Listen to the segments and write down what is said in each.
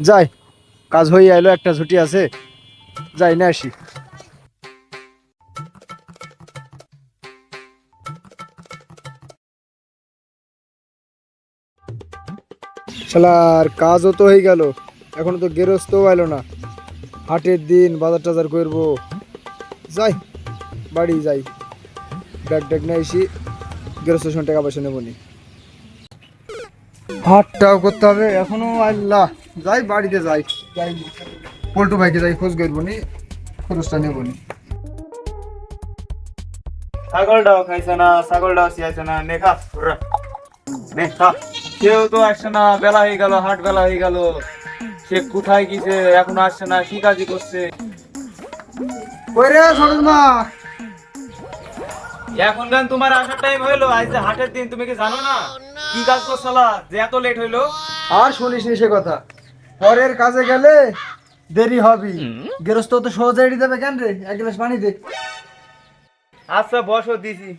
যাই, কাজ হয়ে এলো একটা ছুটি আছে। যাই না আসি। কাজও তো হয়ে গেল। এখনও তো গেরস্তও আইলো না। হাটের দিন বাজার টাজার করব। যাই, বাড়ি যাই। ব্যাগ ট্যাগ নিয়ে এসি গেরস্ত টাকা পয়সা নেব নি। হাটটাও করতে হবে। এখনও আল্লাহ। যাই বাড়িতে যাই। যাই পল্টু ভাইকে যাই খোঁজ করব নি খরচটা নেব নি। ছাগলটাও খাইছে না ছাগলটাও শিয়াইছে না নে খা হুররা। কেউ তো আসছে না বেলা হয়ে গেল হাট বেলা হয়ে গেল। সে কোথায় গেছে এখন আসছে না কি কাজই করছে? কই রে সরোজ মা? এখন গান তোমার আসার টাইম হইল আজ যে হাটের দিন তুমি কি জানো না? কি কাজ করছালা যে এত লেট হইল? আর শুনিস নি সে কথা। পরের কাজে গেলে দেরি হবি। গেরস্ত তো সহজে এড়িয়ে দেবে কেন রে? এক গ্লাস পানি দে। আচ্ছা বসো দিছি।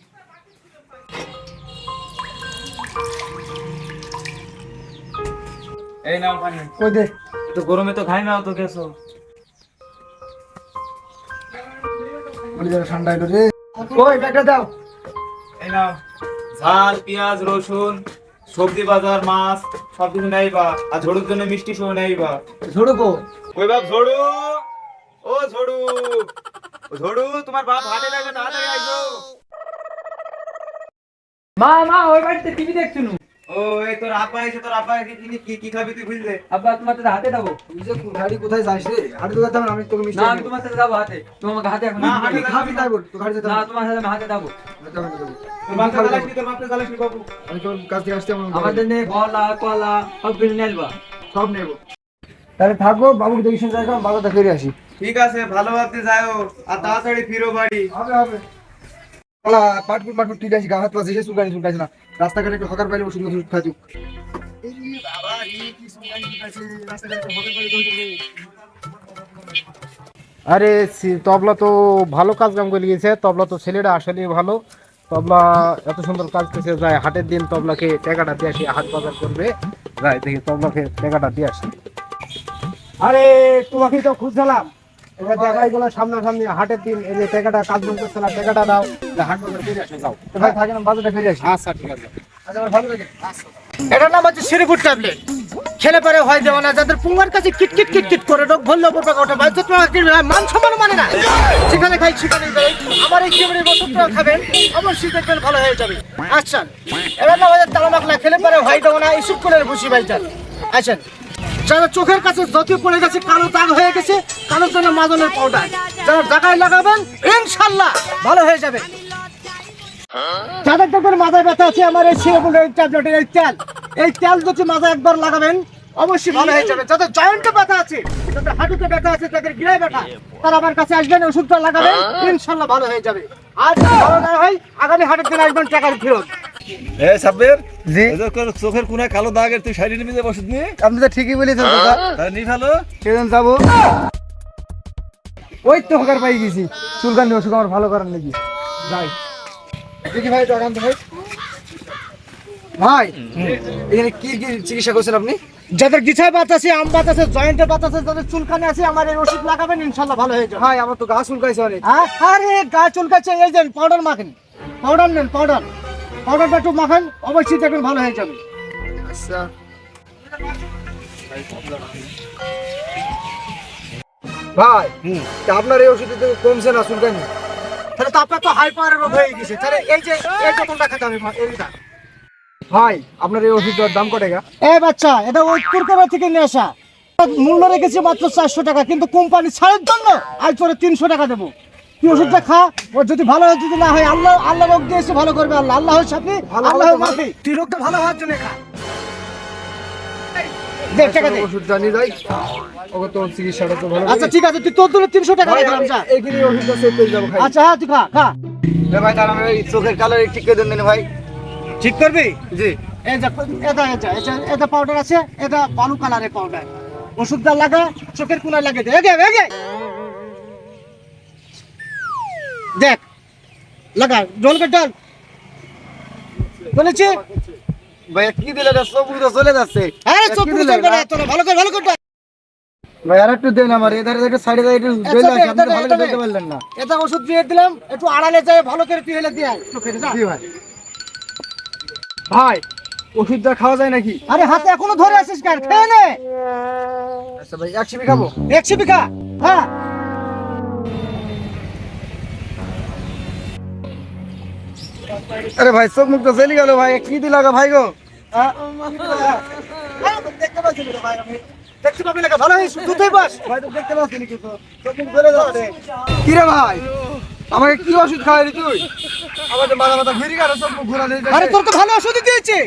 এই নাও পানি। কই দে? তো গরমে তো খাই নাও তো গেছো। বলি যাবে ঠান্ডা এলো রে। কই ব্যাগটা দাও। এই নাও। ঝাল পেঁয়াজ রসুন। সবজি বাজার মাছ সব কিছু নেইবা আর ঝড়ুর জন্য মিষ্টি সহ নেইবা ঝোড়ো কো ওই বাপ ঝড়ু? ও ঝড়ু। ঝড়ু তোমার বাপ হাটে লাগবে তাড়াতাড়ি আইসো। মা মা ওই বাড়িতে টিভি দেখছুনু ও এই তোর আপা এসে তোর আপা কি কি- কি কি খাবি তুই বুঝলে? আব্বা তোমার সাথে হাতে যাব তুই যে গাড়ি কোথায় যাস রে? হাঁটু তো না, আমি তোকে মিষ্টি না আমি তোমার সাথে যাব হাতে তুমি আমাকে হাতে এখন না, হাতে খাবি তাই বল তুই গাড়ি যেতাম না না। তোমার সাথে আমি হাতে যাব। থেকে তাহলে থাকব বাবুকে দেখি শুনে যাই ফিরে আসি। ঠিক আছে ভালো ভাবতে যাও আর তাড়াতাড়ি ফিরো বাড়ি। হবে হবে। পাটপুর গা হাত সুলকানি না। রাস্তাঘাটে একটু হকার পাইলে ওষুধ ওষুধ খাচুক আরে তবলা তো ভালো কাজ কাম করে গিয়েছে তবলা তো ছেলেটা আসলে ভালো। তবলা এত সুন্দর কাজ করছে যায় হাটের দিন তবলাকে টাকাটা দিয়ে আসি হাট বাজার করবে। যাই দেখি তবলাকে টাকাটা দিয়ে আসি। আরে তোমাকে তো খুঁজছিলাম। এবার দেখাই গেলো সামনাসামনি হাটের দিন এই যে টাকাটা কাজ বন্ধ করছে না টাকাটা দাও হাট বাজার ফিরে আসে যাও। ভাই থাকে না বাজারটা ফিরে আসি। আচ্ছা ঠিক আছে। আচ্ছা ভালো লাগে। এটার নাম হচ্ছে সিরিপুর ট্যাবলেট। খেলে পরে হয় দেওয়া না, যাদের পুঙ্গার কাছে কিটকিট কিটকিট করে রোগ ভরলে ওপর পাকা ওঠা বাধ্য মান সম্মান মানে না। সেখানে খাই সেখানে আমার এই কেমনের ওষুধটা খাবেন অবশ্যই দেখবেন ভালো হয়ে যাবে। আচ্ছা এটার নাম হচ্ছে তালা মাখলা খেলে পরে হয় দেওয়া না ইসুপ করে ভুসি ভাইজান আচ্ছা যারা চোখের কাছে যত পড়ে গেছে, কালো দাগ হয়ে গেছে কালোর জন্য মাদনের পাউডার যারা জায়গায় লাগাবেন, ইনশাল্লাহ ভালো হয়ে যাবে। যাদের দেখবেন মাথায় ব্যথা আছে, আমার এই সিরাপুলের এই ট্যাবলেটের এই তেল। এই তেল যদি মাথায় একবার লাগাবেন অবশ্যই ভালো হয়ে যাবে। যাদের জয়েন্টে ব্যথা আছে যাদের হাঁটুতে ব্যথা আছে তাদের গিরায় ব্যথা। তারা আমার কাছে আসবেন ওষুধটা লাগাবেন ইনশাল্লাহ ভালো হয়ে যাবে। আর যদি ভালো না হয় আগামী হাটের দিন আসবেন টাকার ফেরত। এ সাব্বির জি। চোখের কোনায় কালো দাগের তুই শাড়ি নিবি ওষুধ নিয়ে? আপনি তো ঠিকই বলেছেন দাদা তাহলে নি ভালো। সেদিন যাব। ওই তো হকার পাই গেছি। চুলকানি ওষুধ আমার ভালো করার নাকি। যাই। দেখি ভাই আনতে ভাই। ভাই এখানে কি কি চিকিৎসা করছেন আপনি? যাদের গিছায় বাত আছে আম বাত আছে জয়েন্টে বাত আছে যাদের চুলকানি আছে আমার এই ওষুধ লাগাবেন ইনশাল্লাহ ভালো হয়ে যাবে। ভাই আমার তো গা চুলকাইছে অনেক। হ্যাঁ? আরে গা চুলকাচ্ছে এই যে পাউডার মাখেন। পাউডার নেন পাউডার পাউডারটা একটু মাখেন অবশ্যই দেখবেন ভালো হয়ে যাবে। আচ্ছা। ভাই আপনার এই ওষুধে তো কমছে না চুলকানি। তাহলে তো আপনার তো হাই পাওয়ারের রোগ হয়ে গেছে। তাহলে এই যে এই যে কোনটা খেতে হবে এইটা ভাই আপনার এই ওষুধটার দাম কত টাকা? এ বাচ্চা এটা ওই তুর্কবা থেকে নিয়ে আসা। মূল্য রেখেছি মাত্র চারশো টাকা কিন্তু কোম্পানি ছাড়ের জন্য আজ তোরে তিনশো টাকা দেবো। তুই ওষুধটা খা ও যদি ভালো হয় যদি না হয় আল্লাহ আল্লাহ রোগ দিয়েছে ভালো করবে আল্লাহ। আল্লাহ ভালো আল্লাহ মাফি। তুই রোগটা ভালো হওয়ার জন্য খা। তো আচ্ছা ঠিক আছে তুই তোর জন্য তিনশো টাকা আচ্ছা হ্যাঁ তুই খা খা। ভাই তাহলে চোখের কালার ঠিক করে দেন ভাই। ঠিক করবি? জি। এটা এটা এটা এটা পাউডার আছে এটা বালু কালারের পাউডার ওষুধটা লাগা চোখের কোনায় লাগে দে। এগে এগে দেখ লাগা জল কে ডাল বলেছি? ভাই কি দিলে সব চলে যাচ্ছে। আরে চোখ দিলেন, চলবে না না? তোরা ভালো করে ভালো করে। ভাই আর একটু দেন আমার এধারে একটু সাইডে একটু আচ্ছা, দে, এটা দে, এটা দে। এটা ওষুধ দিয়ে দিলাম একটু আড়ালে যায় ভালো করে তুই এলে দিয়ে আয়, যা। ভাই। ভাই ওষুধটা খাওয়া যায় নাকি? আরে হাতে এখনও ধরে আছিস কার খেয়ে নে। আচ্ছা ভাই এক শিবি খাব। একশো বিঘা হ্যাঁ আরে ভাই চোখ মুখ তো চলে গেল ভাই কি দিল গো ভাই গো? দেখতে পাচ্ছি ভাই আমি। দেখতে পাবি না ভালো হয়েছে দুধই বাস ভাই তো দেখতে পাচ্ছি নাকি চোখ মুখ চলে যাচ্ছে কি রে ভাই আমাকে কি ওষুধ খাওয়ালি তুই? আমার তো মাথা মাথা ঘুরে গেল মুখ ঘোরা নেই আরে তোর তো ভালো ওষুধই দিয়েছে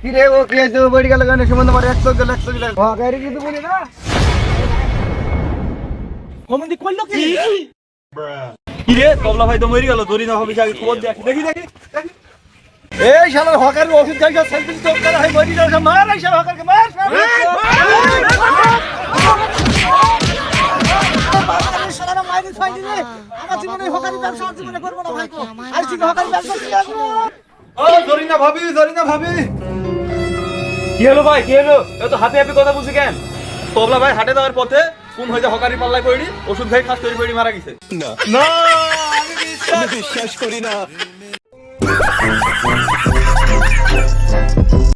কি রে ও কি আছে বড়ি গেল গানে সম্বন্ধে আমার একশো গেল একশো গেল গাড়ি কিন্তু বলি না কমেন্টি করল কি কি তবলা ভাই তো মরে গেল দড়ি না হবে আগে খবর দেখি দেখি দেখি এই শালা হকার ওষুধ খাইছো সেলফি তো করা হয় বড়ি গেল মার শালা হকারকে মার আমার জীবনে হকারি ব্যবসা জীবনে করব না। ভাই আর ঠিক হকারি ব্যবসা ও জরিনা ভাবি জরিনা ভাবি কি হলো ভাই কি হলো এ হাতে হাতে কথা বুঝি কেন তবলা ভাই হাটে যাওয়ার পথে কোন হয়েছে হকারি পাল্লায় পড়ি ওষুধ খাই খাস করে পড়ি মারা গেছে না আমি বিশ্বাস করি না।